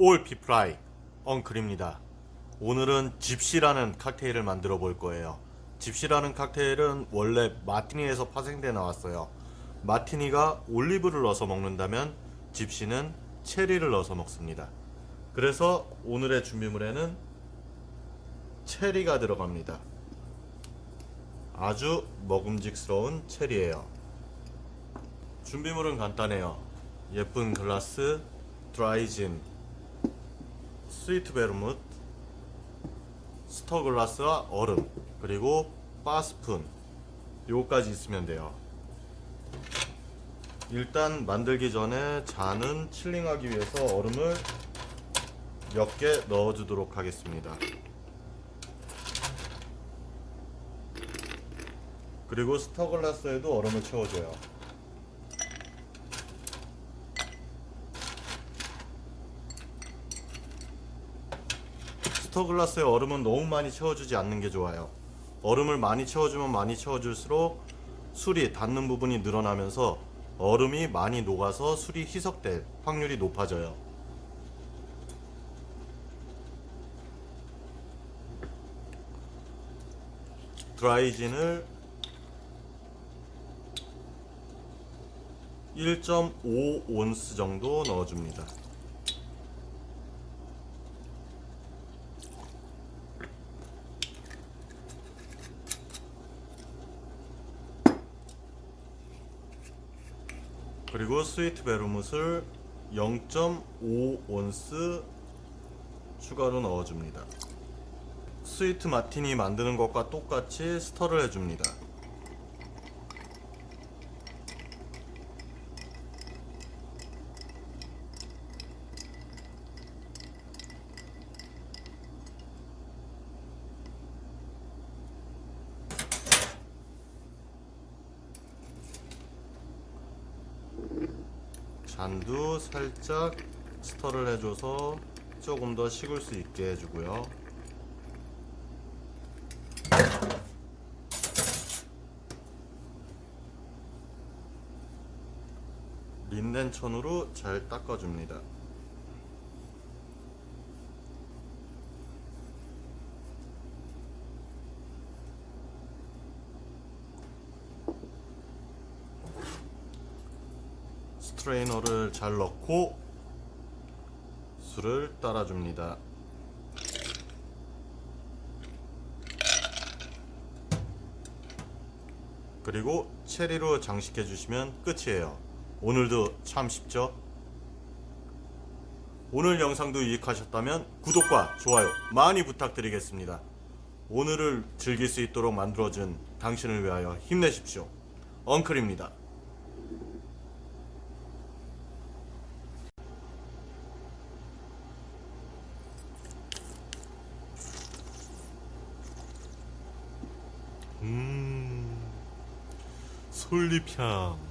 올 피프라이 엉클입니다. 오늘은 집시라는 칵테일을 만들어 볼 거예요. 집시라는 칵테일은 원래 마티니에서 파생돼 나왔어요. 마티니가 올리브를 넣어서 먹는다면 집시는 체리를 넣어서 먹습니다. 그래서 오늘의 준비물에는 체리가 들어갑니다. 아주 먹음직스러운 체리예요. 준비물은 간단해요. 예쁜 글라스, 드라이진, 스위트 베르무트, 스터 글라스와 얼음, 그리고 바스푼 요거까지 있으면 돼요. 일단 만들기 전에 잔은 칠링하기 위해서 얼음을 몇 개 넣어주도록 하겠습니다. 그리고 스터 글라스에도 얼음을 채워줘요. 스터 글라스에 얼음은 너무 많이 채워주지 않는 게 좋아요. 얼음을 많이 채워주면 많이 채워줄수록 술이 닿는 부분이 늘어나면서 얼음이 많이 녹아서 술이 희석될 확률이 높아져요. 드라이진을 1.5온스 정도 넣어줍니다. 그리고 스위트 베르뭇을 0.5온스 추가로 넣어줍니다. 스위트 마티니 만드는 것과 똑같이 스터를 해줍니다. 잔도 살짝 스터를 해줘서 조금 더 식을 수 있게 해주고요. 린넨 천으로 잘 닦아줍니다. 트레이너를 잘 넣고 술을 따라줍니다. 그리고 체리로 장식해 주시면 끝이에요. 오늘도 참 쉽죠? 오늘 영상도 유익하셨다면 구독과 좋아요 많이 부탁드리겠습니다. 오늘을 즐길 수 있도록 만들어준 당신을 위하여 힘내십시오. 엉클입니다. 솔잎향.